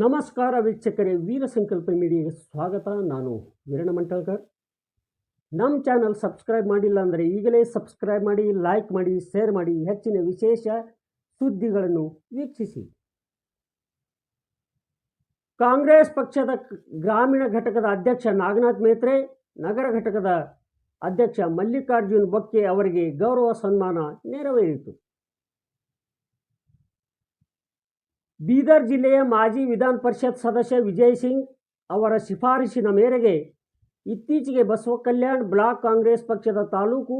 ನಮಸ್ಕಾರ ವೀಕ್ಷಕರೇ, ವೀರ ಸಂಕಲ್ಪ ಮೀಡಿಯಾಗೆ ಸ್ವಾಗತ. ನಾನು ವೀರಣ ಮಂಟಳ್ಕರ್. ನಮ್ಮ ಚಾನಲ್ ಸಬ್ಸ್ಕ್ರೈಬ್ ಮಾಡಿಲ್ಲ ಅಂದರೆ ಈಗಲೇ ಸಬ್ಸ್ಕ್ರೈಬ್ ಮಾಡಿ, ಲೈಕ್ ಮಾಡಿ, ಶೇರ್ ಮಾಡಿ, ಹೆಚ್ಚಿನ ವಿಶೇಷ ಸುದ್ದಿಗಳನ್ನು ವೀಕ್ಷಿಸಿ. ಕಾಂಗ್ರೆಸ್ ಪಕ್ಷದ ಗ್ರಾಮೀಣ ಘಟಕದ ಅಧ್ಯಕ್ಷ ನಾಗನಾಥ್ ಮೇತ್ರೆ, ನಗರ ಘಟಕದ ಅಧ್ಯಕ್ಷ ಮಲ್ಲಿಕಾರ್ಜುನ್ ಬೊಕ್ಕೆ ಅವರಿಗೆ ಗೌರವ ಸನ್ಮಾನ ನೆರವೇರಿತು. ಬೀದರ್ ಜಿಲ್ಲೆಯ ಮಾಜಿ ವಿಧಾನ ಪರಿಷತ್ ಸದಸ್ಯ ವಿಜಯ್ ಸಿಂಗ್ ಅವರ ಶಿಫಾರಸಿನ ಮೇರೆಗೆ ಇತ್ತೀಚೆಗೆ ಬಸವ ಕಲ್ಯಾಣ್ ಬ್ಲಾಕ್ ಕಾಂಗ್ರೆಸ್ ಪಕ್ಷದ ತಾಲೂಕು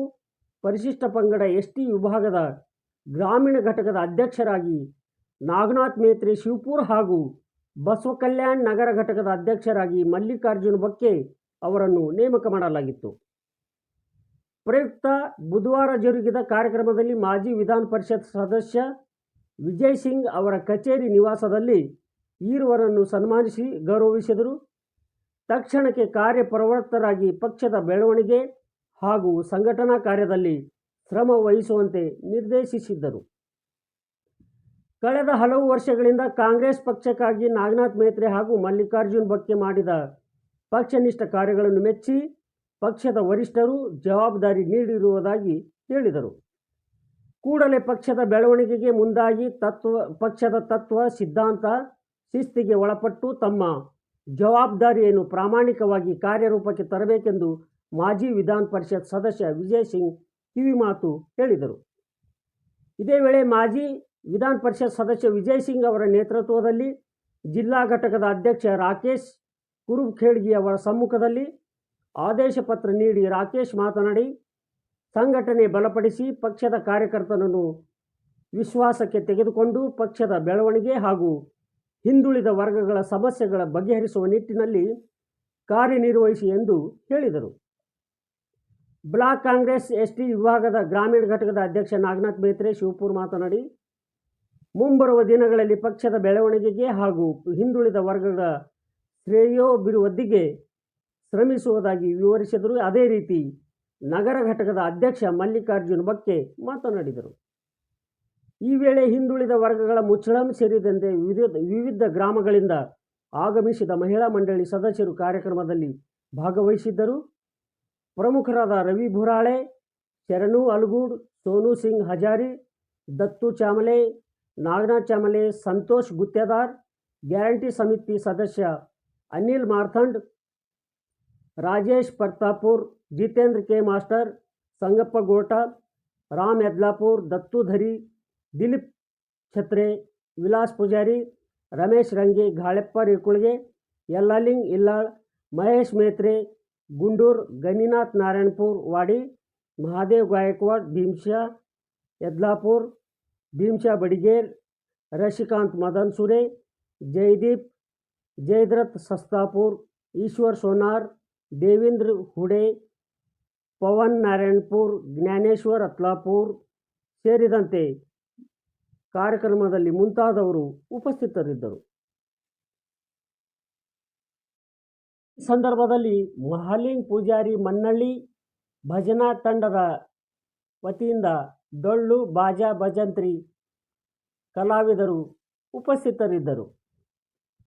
ಪರಿಶಿಷ್ಟ ಪಂಗಡ ಎಸ್ ಟಿ ವಿಭಾಗದ ಗ್ರಾಮೀಣ ಘಟಕದ ಅಧ್ಯಕ್ಷರಾಗಿ ನಾಗನಾಥ್ ಮೇತ್ರಿ ಶಿವಪುರ್ ಹಾಗೂ ಬಸವ ಕಲ್ಯಾಣ್ ನಗರ ಘಟಕದ ಅಧ್ಯಕ್ಷರಾಗಿ ಮಲ್ಲಿಕಾರ್ಜುನ್ ಬಕ್ಕೆ ಅವರನ್ನು ನೇಮಕ ಮಾಡಲಾಗಿತ್ತು. ಪ್ರಯುಕ್ತ ಬುಧವಾರ ಜರುಗಿದ ಕಾರ್ಯಕ್ರಮದಲ್ಲಿ ಮಾಜಿ ವಿಧಾನ ಪರಿಷತ್ ಸದಸ್ಯ ವಿಜಯ್ ಸಿಂಗ್ ಅವರ ಕಚೇರಿ ನಿವಾಸದಲ್ಲಿ ಈರುವರನ್ನು ಸನ್ಮಾನಿಸಿ ಗೌರವಿಸಿದರು. ತಕ್ಷಣಕ್ಕೆ ಕಾರ್ಯಪ್ರವೃತ್ತರಾಗಿ ಪಕ್ಷದ ಬೆಳವಣಿಗೆ ಹಾಗೂ ಸಂಘಟನಾ ಕಾರ್ಯದಲ್ಲಿ ಶ್ರಮ ವಹಿಸುವಂತೆ ನಿರ್ದೇಶಿಸಿದ್ದರು. ಕಳೆದ ಹಲವು ವರ್ಷಗಳಿಂದ ಕಾಂಗ್ರೆಸ್ ಪಕ್ಷಕ್ಕಾಗಿ ನಾಗನಾಥ್ ಮೇತ್ರೆ ಹಾಗೂ ಮಲ್ಲಿಕಾರ್ಜುನ್ ಬಕ್ಕೆ ಮಾಡಿದ ಪಕ್ಷನಿಷ್ಠ ಕಾರ್ಯಗಳನ್ನು ಮೆಚ್ಚಿ ಪಕ್ಷದ ವರಿಷ್ಠರು ಜವಾಬ್ದಾರಿ ನೀಡಿರುವುದಾಗಿ ಹೇಳಿದರು. ಕೂಡಲೇ ಪಕ್ಷದ ಬೆಳವಣಿಗೆಗೆ ಮುಂದಾಗಿ ತತ್ವ, ಪಕ್ಷದ ತತ್ವ, ಸಿದ್ಧಾಂತ, ಶಿಸ್ತಿಗೆ ಒಳಪಟ್ಟು ತಮ್ಮ ಜವಾಬ್ದಾರಿಯನ್ನು ಪ್ರಾಮಾಣಿಕವಾಗಿ ಕಾರ್ಯರೂಪಕ್ಕೆ ತರಬೇಕೆಂದು ಮಾಜಿ ವಿಧಾನ ಪರಿಷತ್ ಸದಸ್ಯ ವಿಜಯ್ ಸಿಂಗ್ ಕಿವಿಮಾತು ಹೇಳಿದರು. ಇದೇ ವೇಳೆ ಮಾಜಿ ವಿಧಾನ ಪರಿಷತ್ ಸದಸ್ಯ ವಿಜಯ್ ಸಿಂಗ್ ಅವರ ನೇತೃತ್ವದಲ್ಲಿ ಜಿಲ್ಲಾ ಘಟಕದ ಅಧ್ಯಕ್ಷ ರಾಕೇಶ್ ಕುರುಬಖೇಡ್ಗಿ ಅವರ ಸಮ್ಮುಖದಲ್ಲಿ ಆದೇಶ ಪತ್ರ ನೀಡಿ ರಾಕೇಶ್ ಮಾತನಾಡಿ ಸಂಘಟನೆ ಬಲಪಡಿಸಿ ಪಕ್ಷದ ಕಾರ್ಯಕರ್ತನನ್ನು ವಿಶ್ವಾಸಕ್ಕೆ ತೆಗೆದುಕೊಂಡು ಪಕ್ಷದ ಬೆಳವಣಿಗೆ ಹಾಗೂ ಹಿಂದುಳಿದ ವರ್ಗಗಳ ಸಮಸ್ಯೆಗಳ ಬಗೆಹರಿಸುವ ನಿಟ್ಟಿನಲ್ಲಿ ಕಾರ್ಯನಿರ್ವಹಿಸಿ ಎಂದು ಹೇಳಿದರು. ಬ್ಲಾಕ್ ಕಾಂಗ್ರೆಸ್ ಎಸ್ ಟಿ ವಿಭಾಗದ ಗ್ರಾಮೀಣ ಘಟಕದ ಅಧ್ಯಕ್ಷ ನಾಗನಾಥ್ ಬೇತ್ರೆ ಶಿವಪುರ್ ಮಾತನಾಡಿ, ಮುಂಬರುವ ದಿನಗಳಲ್ಲಿ ಪಕ್ಷದ ಬೆಳವಣಿಗೆಗೆ ಹಾಗೂ ಹಿಂದುಳಿದ ವರ್ಗಗಳ ಶ್ರೇಯೋಭಿವೃದ್ಧಿಗೆ ಶ್ರಮಿಸುವುದಾಗಿ ವಿವರಿಸಿದರು. ಅದೇ ರೀತಿ ನಗರ ಘಟಕದ ಅಧ್ಯಕ್ಷ ಮಲ್ಲಿಕಾರ್ಜುನ್ ಬಗ್ಗೆ ಮಾತನಾಡಿದರು. ಈ ವೇಳೆ ಹಿಂದುಳಿದ ವರ್ಗಗಳ ಮುಚ್ಚಳಂ ಸೇರಿದಂತೆ ವಿವಿಧ ವಿವಿಧ ಗ್ರಾಮಗಳಿಂದ ಆಗಮಿಸಿದ ಮಹಿಳಾ ಮಂಡಳಿ ಸದಸ್ಯರು ಕಾರ್ಯಕ್ರಮದಲ್ಲಿ ಭಾಗವಹಿಸಿದ್ದರು. ಪ್ರಮುಖರಾದ ರವಿ ಬುರಾಳೆ, ಶರಣು ಅಲ್ಗೂಡ್, ಸೋನು ಸಿಂಗ್ ಹಜಾರಿ, ದತ್ತು ಚಾಮಲೆ, ನಾಗನಾಥ್ ಚಾಮಲೆ, ಸಂತೋಷ್ ಗುತ್ತೇದಾರ್, ಗ್ಯಾರಂಟಿ ಸಮಿತಿ ಸದಸ್ಯ Anil ಮಾರ್ಥಂಡ್ Rajesh Partapur Jitendra K master Sangappa Gota Ram Yadlapur Dattu Dhari Dilip Chhatre Vilas Pujari Ramesh Range Galeppa Rekulge Yallaling Illal Mahesh Metre Gundur Ganinath Narayanpur Wadi Mahadev Gaikwad Bhimsha Yadlapur Bhimsha Badiger Rashikant Madan Sure Jaydeep Jayadrath Sastapur Ishwar Sonar Devendra ಹುಡೆ, Pavan Narayanpur, Dnyaneshwar ಅತ್ಲಾಪುರ್ ಸೇರಿದಂತೆ ಕಾರ್ಯಕ್ರಮದಲ್ಲಿ ಮುಂತಾದವರು ಉಪಸ್ಥಿತರಿದ್ದರು. ಸಂದರ್ಭದಲ್ಲಿ ಮಹಾಲಿಂಗ್ ಪೂಜಾರಿ ಮನ್ನಳ್ಳಿ, ಭಜನಾ ತಂಡದ ವತಿಯಿಂದ ಡೊಳ್ಳು, ಬಾಜಾ, ಭಜಂತ್ರಿ ಕಲಾವಿದರು ಉಪಸ್ಥಿತರಿದ್ದರು.